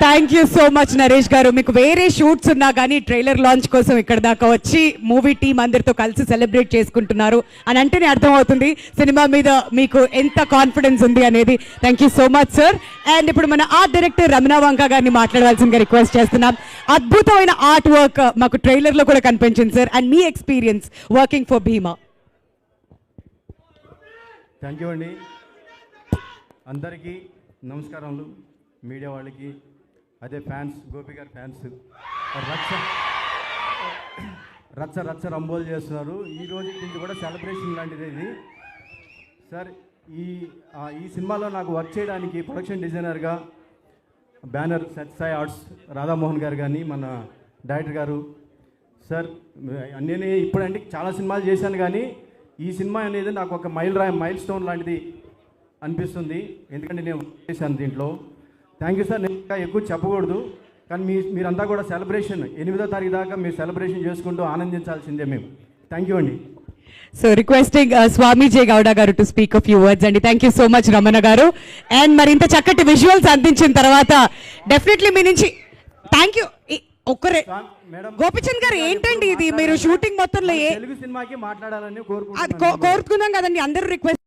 Thank you so much Naresh garu. మీకు వేరే shoots ఉన్నా కానీ ట్రైలర్ లాంచ్ కోసం ఇక్కడ దాకా వచ్చి మూవీ టీం అందరితో కలిసి సెలబ్రేట్ చేసుకుంటున్నారు. అని అంటేనే అర్థమవుతుంది సినిమా మీద మీకు ఎంత కాన్ఫిడెన్స్ ఉంది అనేది. Thank you so much sir and ఇప్పుడు మన ఆర్ట్ డైరెక్టర్ రమణ వంక గారిని మాట్లాడవలసిందిగా రిక్వెస్ట్ చేస్తున్నాం. అద్భుతమైన ఆర్ట్ వర్క్ మాకు ట్రైలర్లో కూడా కనిపించింది sir and me experience working for Bheema thank you అండి. అందరికీ నమస్కారాలు మీడియా వాళ్ళకి అదే ఫ్యాన్స్ గోపి గారి ఫ్యాన్స్. రచ్చ రచ్చ రచ్చ రంబోలు చేస్తున్నారు. ఈ రోజు ఇది కూడా సెలబ్రేషన్ లాంటిది ఇది. సార్ ఈ ఈ సినిమాలో నాకు వర్క్ చేయడానికి ప్రొడక్షన్ డిజైనర్గా బ్యానర్ సత్సాయి ఆర్ట్స్ రాధామోహన్ గారు కానీ మన డైరెక్టర్ గారు. సార్ నేను ఇప్పుడంటే చాలా సినిమాలు చేశాను కానీ ఈ సినిమా అనేది నాకు ఒక మైల్ రా మైల్ స్టోన్ లాంటిది అనిపిస్తుంది. ఎందుకంటే నేను చేశాను దీంట్లో. థ్యాంక్ యూ సార్ నేను ఇంకా ఎక్కువ చెప్పకూడదు. కానీ మీ మీరంతా కూడా సెలబ్రేషన్ ఎనిమిదో తారీఖు దాకా మీరు సెలబ్రేషన్ చేసుకుంటూ ఆనందించాల్సిందే మేము. థ్యాంక్ యూ అండి. So requesting Swami J Gowda garu to speak a few words అండి. Thank you so much Ramana garu. And మరి ఇంత చక్కటి విజువల్స్ అందించిన తర్వాత డెఫినెట్లీ మీ నుంచి థ్యాంక్ యూ ఒక్కరే మేడం గోపిచంద్ గారు ఏంటండి ఇది? మీరు షూటింగ్ మొత్తంలో ఏ తెలుగు సినిమాకి మాట్లాడాలని అది కోరుకుంటున్నాను కో- కోరుకున్నాం కదండి. అందరూ రిక్వెస్ట్